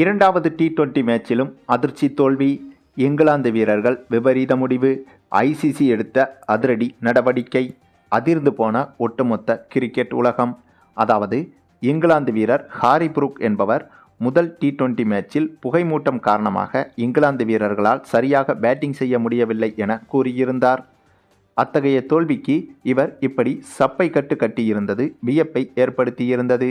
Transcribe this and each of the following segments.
இரண்டாவது T twenty மேட்சிலும் அதிர்ச்சி தோல்வி. இங்கிலாந்து வீரர்கள் விபரீத முடிவு. ஐசிசி எடுத்த அதிரடி நடவடிக்கை. அதிர்ந்து போன ஒட்டுமொத்த கிரிக்கெட் உலகம். அதாவது இங்கிலாந்து வீரர் ஹாரி புரூக் என்பவர் முதல் டி டுவெண்டி மேட்சில் புகைமூட்டம் காரணமாக இங்கிலாந்து வீரர்களால் சரியாக பேட்டிங் செய்ய முடியவில்லை என கூறியிருந்தார். அத்தகைய தோல்விக்கு இவர் இப்படி சப்பை கட்டு கட்டியிருந்தது வியப்பை ஏற்படுத்தியிருந்தது.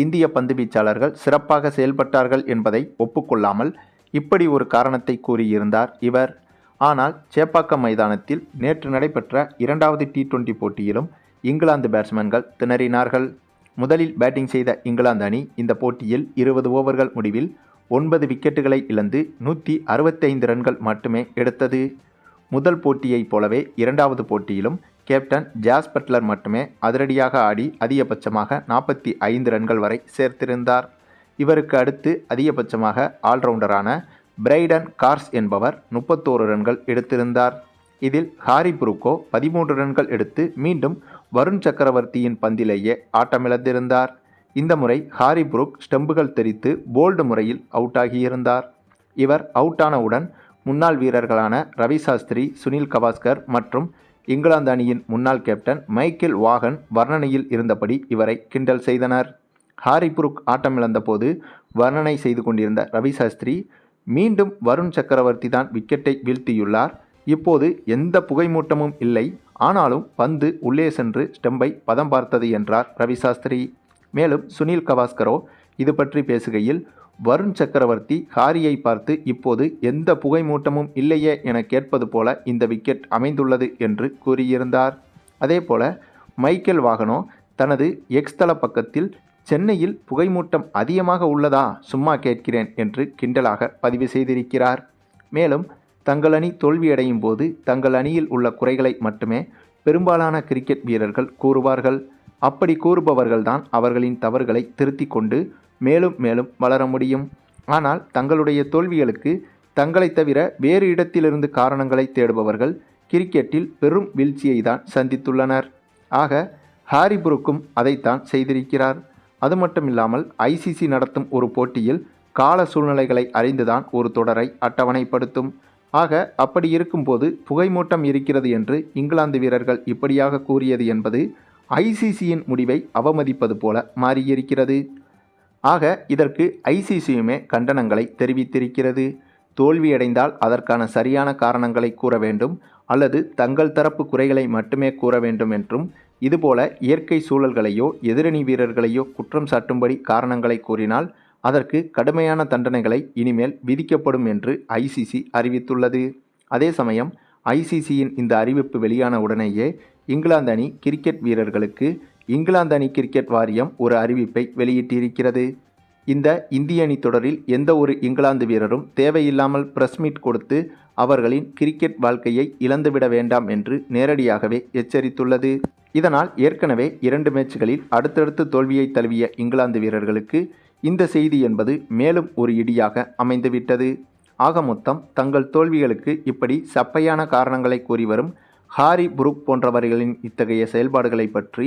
இந்திய பந்து வீச்சாளர்கள் சிறப்பாக செயல்பட்டார்கள் என்பதை ஒப்புக்கொள்ளாமல் இப்படி ஒரு காரணத்தை கூறியிருந்தார் இவர். ஆனால் சேப்பாக்கம் மைதானத்தில் நேற்று நடைபெற்ற இரண்டாவது டி டுவெண்டி போட்டியிலும் இங்கிலாந்து பேட்ஸ்மேன்கள் திணறினார்கள். முதலில் பேட்டிங் செய்த இங்கிலாந்து அணி இந்த போட்டியில் இருபது ஓவர்கள் முடிவில் ஒன்பது விக்கெட்டுகளை இழந்து நூற்றி அறுபத்தைந்து ரன்கள் மட்டுமே எடுத்தது. முதல் போட்டியைப் போலவே இரண்டாவது போட்டியிலும் கேப்டன் ஜாஸ் பட்லர் மட்டுமே அதிரடியாக ஆடி அதிகபட்சமாக நாற்பத்தி ஐந்து ரன்கள் வரை சேர்த்திருந்தார். இவருக்கு அடுத்து அதிகபட்சமாக ஆல்ரவுண்டரான பிரைடன் கார்ஸ் என்பவர் முப்பத்தோரு ரன்கள் எடுத்திருந்தார். இதில் ஹாரி புருக்கோ பதிமூன்று ரன்கள் எடுத்து மீண்டும் வருண் சக்கரவர்த்தியின் பந்திலேயே ஆட்டமிழந்திருந்தார். இந்த முறை ஹாரி புருக் ஸ்டெம்புகள் தெரித்து போல்டு முறையில் அவுட் ஆகியிருந்தார் இவர் அவுட்டானவுடன் முன்னாள் வீரர்களான ரவி சாஸ்திரி சுனில் கவாஸ்கர் மற்றும் இங்கிலாந்து அணியின் முன்னாள் கேப்டன் மைக்கேல் வாகன் வர்ணனையில் இருந்தபடி இவரை கிண்டல் செய்தனர். ஹாரிபுருக் ஆட்டமிழந்தபோது ஆட்டமிழந்த போது வர்ணனை செய்து கொண்டிருந்த ரவி சாஸ்திரி மீண்டும் வருண் சக்கரவர்த்தி தான் விக்கெட்டை வீழ்த்தியுள்ளார். இப்போது எந்த புகைமூட்டமும் இல்லை. ஆனாலும் பந்து உள்ளே சென்று ஸ்டெம்பை பதம் பார்த்தது என்றார் ரவி சாஸ்திரி மேலும் சுனில் கவாஸ்கரோ இது பற்றி பேசுகையில் வருண் சக்கரவர்த்தி ஹாரியை பார்த்து இப்போது எந்த புகைமூட்டமும் இல்லையே என கேட்பது போல இந்த விக்கெட் அமைந்துள்ளது என்று கூறியிருந்தார். அதேபோல மைக்கேல் வாகனோ தனது எக்ஸ் தள பக்கத்தில் சென்னையில் புகைமூட்டம் அதிகமாக உள்ளதா? சும்மா கேட்கிறேன் என்று கிண்டலாக பதிவு செய்திருக்கிறார். மேலும் தங்கள் அணி தோல்வியடையும் போது தங்கள் அணியில் உள்ள குறைகளை மட்டுமே பெரும்பாலான கிரிக்கெட் வீரர்கள் கூறுவார்கள். அப்படி கூறுபவர்கள்தான் அவர்களின் தவறுகளை திருத்தி கொண்டு மேலும் மேலும் வளர முடியும். ஆனால் தங்களுடைய தோல்விகளுக்கு தங்களை தவிர வேறு இடத்திலிருந்து காரணங்களை தேடுபவர்கள் கிரிக்கெட்டில் பெரும் வீழ்ச்சியை தான் சந்தித்துள்ளனர். ஆக ஹாரி புருக்கும் அதைத்தான் செய்திருக்கிறார். அது மட்டுமில்லாமல் ஐசிசி நடத்தும் ஒரு போட்டியில் கால சூழ்நிலைகளை அறிந்துதான் ஒரு தொடரை அட்டவணைப்படுத்தும். ஆக அப்படி இருக்கும்போது புகைமூட்டம் இருக்கிறது என்று இங்கிலாந்து வீரர்கள் இப்படியாக கூறியது என்பது ஐசிசியின் முடிவை அவமதிப்பது போல மாறியிருக்கிறது. ஆக இதற்கு ஐசிசியுமே கண்டனங்களை தெரிவித்திருக்கிறது. தோல்வியடைந்தால் அதற்கான சரியான காரணங்களை கூற வேண்டும் அல்லது தங்கள் தரப்பு குறைகளை மட்டுமே கூற வேண்டும் என்றும் இதுபோல இயற்கை சூழல்களையோ எதிரணி வீரர்களையோ குற்றம் சாட்டும்படி காரணங்களை கூறினால் அதற்கு கடுமையான தண்டனைகளை இனிமேல் விதிக்கப்படும் என்று ஐசிசி அறிவித்துள்ளது. அதே சமயம் ஐசிசியின் இந்த அறிவிப்பு வெளியான உடனேயே இங்கிலாந்து அணி கிரிக்கெட் வீரர்களுக்கு இங்கிலாந்து அணி கிரிக்கெட் வாரியம் ஒரு அறிவிப்பை வெளியிட்டிருக்கிறது. இந்த இந்திய அணி தொடரில் எந்த ஒரு இங்கிலாந்து வீரரும் தேவையில்லாமல் பிரஸ் மீட் கொடுத்து அவர்களின் கிரிக்கெட் வாழ்க்கையை இழந்துவிட வேண்டாம் என்று நேரடியாகவே எச்சரித்துள்ளது. இதனால் ஏற்கனவே இரண்டு மேட்ச்களில் அடுத்தடுத்து தோல்வியை தழுவிய இங்கிலாந்து வீரர்களுக்கு இந்த செய்தி என்பது மேலும் ஒரு இடியாக அமைந்துவிட்டது. ஆக மொத்தம் தங்கள் தோல்விகளுக்கு இப்படி சப்பையான காரணங்களை கூறி வரும் ஹாரி புருக் போன்றவர்களின் இத்தகைய செயல்பாடுகளை பற்றி